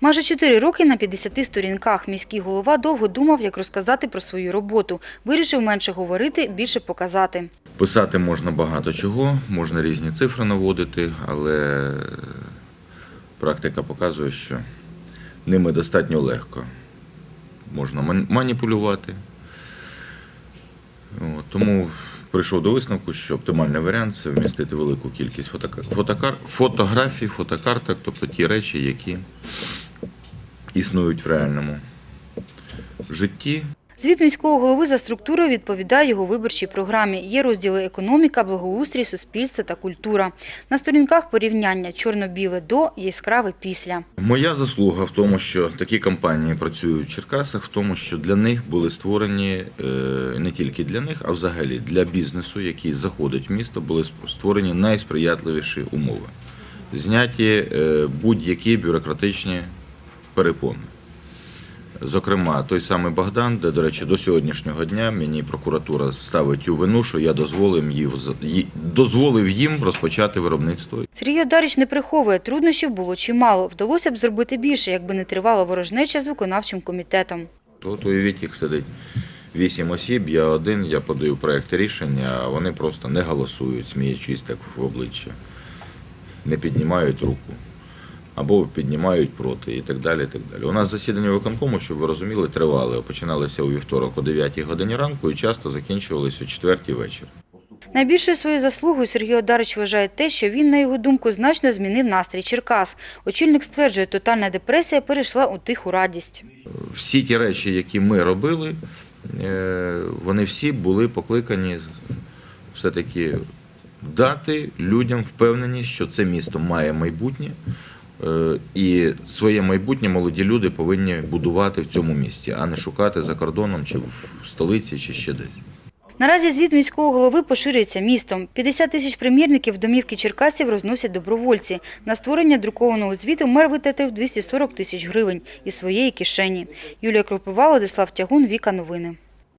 Майже чотири роки на 50 сторінках міський голова довго думав, як розказати про свою роботу. Вирішив менше говорити, більше показати. Писати можна багато чого, можна різні цифри наводити, але практика показує, що ними достатньо легко. Можна ман- маніпулювати. Тому прийшов до висновку, що оптимальний варіант це вмістити велику кількість фотографій, фотокарток, тобто ті речі, які існують в реальному житті. Звіт міського голови за структурою відповідає його виборчій програмі. Є розділи економіка, благоустрій, суспільство та культура. На сторінках порівняння чорно-біле до, яскраве після. Моя заслуга в тому, що такі компанії працюють в Черкасах, в тому, що для них були створені е, не тільки для них, а взагалі для бізнесу, який заходить в місто, були створені найсприятливіші умови. Зняті е, будь-які бюрократичні перепони. Зокрема, той самий Богдан, де, до речі, до сьогоднішнього дня мені прокуратура ставить у вину, що я дозволив їм, дозволив їм розпочати виробництво Сергій Одарич не приховує, труднощів було чимало. Вдалося б зробити більше, якби не тривала ворожнеча з виконавчим комітетом. От уявіть, їх сидить вісім осіб, я один, я подаю проєкт рішення, а вони просто не голосують, сміючись так в обличчя, не піднімають руку. Або піднімають проти і так далі. І так далі. У нас засідання виконкому, щоб ви розуміли, тривали. Починалися у вівторок о 9 годині ранку і часто закінчувалися о 4 вечір. Найбільшою своєю заслугою Сергій Одарич вважає те, що він, на його думку, значно змінив настрій Черкас. Очільник стверджує, тотальна депресія перейшла у тиху радість. Всі ті речі, які ми робили, е, вони всі були покликані все-таки дати людям впевненість, що це місто має майбутнє, і своє майбутнє молоді люди повинні будувати в цьому місті, а не шукати за кордоном чи в столиці, чи ще десь. Наразі звіт міського голови поширюється містом. 50 тисяч примірників домівки Черкасів розносять добровольці. На створення друкованого звіту мер витратив 240 тисяч гривень із своєї кишені. Юлія Кропива, Владислав Тягун, Віка Новини.